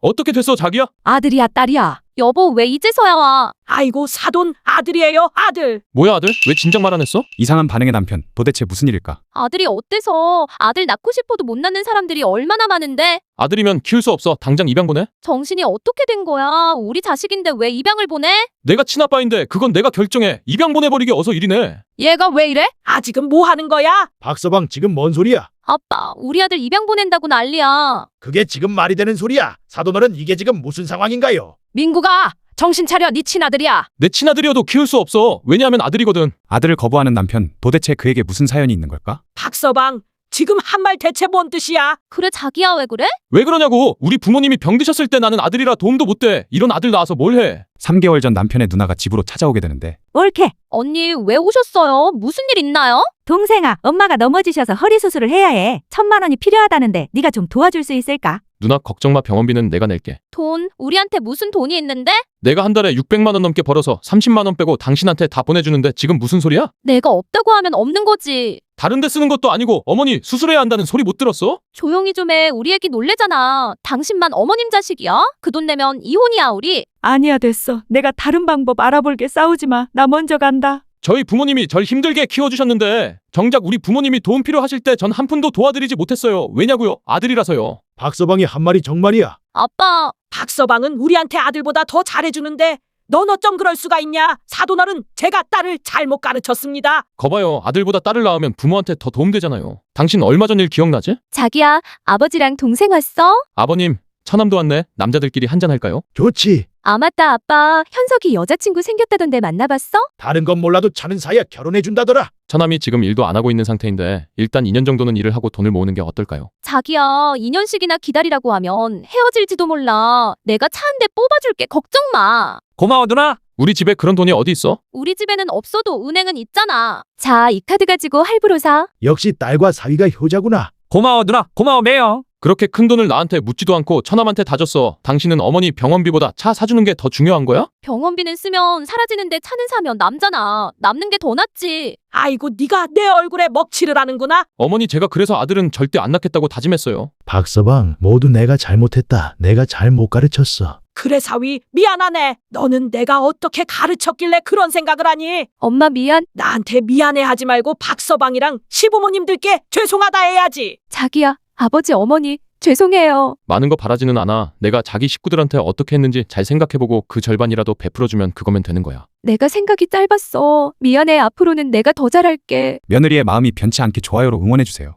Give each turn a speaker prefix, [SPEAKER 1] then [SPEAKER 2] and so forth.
[SPEAKER 1] 어떻게 됐어, 자기야?
[SPEAKER 2] 아들이야, 딸이야.
[SPEAKER 3] 여보, 왜 이제서야 와?
[SPEAKER 4] 아이고 사돈 아들이에요 아들.
[SPEAKER 1] 뭐야, 아들? 왜 진작 말 안 했어?
[SPEAKER 5] 이상한 반응의 남편. 도대체 무슨 일일까?
[SPEAKER 3] 아들이 어때서? 아들 낳고 싶어도 못 낳는 사람들이 얼마나 많은데?
[SPEAKER 1] 아들이면 키울 수 없어. 당장 입양 보내?
[SPEAKER 3] 정신이 어떻게 된 거야? 우리 자식인데 왜 입양을 보내?
[SPEAKER 1] 내가 친아빠인데 그건 내가 결정해. 입양 보내버리기 어서 일이네.
[SPEAKER 2] 얘가 왜 이래?
[SPEAKER 4] 아직은 뭐 하는 거야?
[SPEAKER 6] 박서방 지금 뭔 소리야?
[SPEAKER 3] 아빠, 우리 아들 입양 보낸다고 난리야.
[SPEAKER 6] 그게 지금 말이 되는 소리야. 사돈어른 이게 지금 무슨 상황인가요?
[SPEAKER 2] 민구가 정신 차려, 네 친아들이야.
[SPEAKER 1] 내 친아들이어도 키울 수 없어. 왜냐하면 아들이거든.
[SPEAKER 5] 아들을 거부하는 남편. 도대체 그에게 무슨 사연이 있는 걸까?
[SPEAKER 4] 박서방 지금 한 말 대체 뭔 뜻이야?
[SPEAKER 3] 그래, 자기야, 왜 그래?
[SPEAKER 1] 왜 그러냐고. 우리 부모님이 병 드셨을 때 나는 아들이라 도움도 못 돼. 이런 아들 낳아서 뭘 해.
[SPEAKER 5] 3개월 전 남편의 누나가 집으로 찾아오게 되는데
[SPEAKER 7] 옳게.
[SPEAKER 3] 언니, 왜 오셨어요? 무슨 일 있나요?
[SPEAKER 7] 동생아, 엄마가 넘어지셔서 허리 수술을 해야 해. 천만 원이 필요하다는데 네가 좀 도와줄 수 있을까?
[SPEAKER 1] 누나 걱정 마. 병원비는 내가 낼게.
[SPEAKER 3] 돈, 우리한테 무슨 돈이 있는데?
[SPEAKER 1] 내가 한 달에 600만 원 넘게 벌어서 30만 원 빼고 당신한테 다 보내주는데 지금 무슨 소리야?
[SPEAKER 3] 내가 없다고 하면 없는 거지.
[SPEAKER 1] 다른 데 쓰는 것도 아니고 어머니 수술해야 한다는 소리 못 들었어?
[SPEAKER 3] 조용히 좀 해. 우리 애기 놀래잖아. 당신만 어머님 자식이야? 그 돈 내면 이혼이야, 우리.
[SPEAKER 7] 아니야, 됐어. 내가 다른 방법 알아볼게. 싸우지 마. 나 먼저 간다.
[SPEAKER 1] 저희 부모님이 절 힘들게 키워주셨는데 정작 우리 부모님이 도움 필요하실 때 전 한 푼도 도와드리지 못했어요. 왜냐고요? 아들이라서요.
[SPEAKER 6] 박서방이 한 말이 정말이야.
[SPEAKER 3] 아빠,
[SPEAKER 4] 박서방은 우리한테 아들보다 더 잘해주는데 넌 어쩜 그럴 수가 있냐? 사돈어른 제가 딸을 잘못 가르쳤습니다.
[SPEAKER 1] 거봐요. 아들보다 딸을 낳으면 부모한테 더 도움되잖아요. 당신 얼마 전 일 기억나지?
[SPEAKER 3] 자기야, 아버지랑 동생 왔어?
[SPEAKER 1] 아버님, 처남도 왔네. 남자들끼리 한잔 할까요?
[SPEAKER 6] 좋지.
[SPEAKER 3] 아, 맞다, 아빠. 현석이 여자친구 생겼다던데 만나봤어?
[SPEAKER 6] 다른 건 몰라도 차는 사이야 결혼해준다더라.
[SPEAKER 1] 처남이 지금 일도 안 하고 있는 상태인데 일단 2년 정도는 일을 하고 돈을 모으는 게 어떨까요?
[SPEAKER 3] 자기야, 2년씩이나 기다리라고 하면 헤어질지도 몰라. 내가 차 한 대 뽑아줄게. 걱정 마.
[SPEAKER 5] 고마워 누나.
[SPEAKER 1] 우리 집에 그런 돈이 어디 있어?
[SPEAKER 3] 우리 집에는 없어도 은행은 있잖아. 자, 이 카드 가지고 할부로 사.
[SPEAKER 6] 역시 딸과 사위가 효자구나.
[SPEAKER 5] 고마워 누나. 고마워 매요.
[SPEAKER 1] 그렇게 큰 돈을 나한테 묻지도 않고 처남한테 다 줬어. 당신은 어머니 병원비보다 차 사주는 게 더 중요한 거야?
[SPEAKER 3] 병원비는 쓰면 사라지는데 차는 사면 남잖아. 남는 게 더 낫지.
[SPEAKER 4] 아이고 네가 내 얼굴에 먹칠을 하는구나.
[SPEAKER 1] 어머니 제가 그래서 아들은 절대 안 낳겠다고 다짐했어요.
[SPEAKER 6] 박서방 모두 내가 잘못했다. 내가 잘 못 가르쳤어.
[SPEAKER 4] 그래 사위 미안하네. 너는 내가 어떻게 가르쳤길래 그런 생각을 하니?
[SPEAKER 3] 엄마 미안.
[SPEAKER 4] 나한테 미안해하지 말고 박서방이랑 시부모님들께 죄송하다 해야지.
[SPEAKER 3] 자기야, 아버지, 어머니, 죄송해요.
[SPEAKER 1] 많은 거 바라지는 않아. 내가 자기 식구들한테 어떻게 했는지 잘 생각해보고 그 절반이라도 베풀어주면 그거면 되는 거야.
[SPEAKER 3] 내가 생각이 짧았어. 미안해. 앞으로는 내가 더 잘할게.
[SPEAKER 5] 며느리의 마음이 변치 않게 좋아요로 응원해주세요.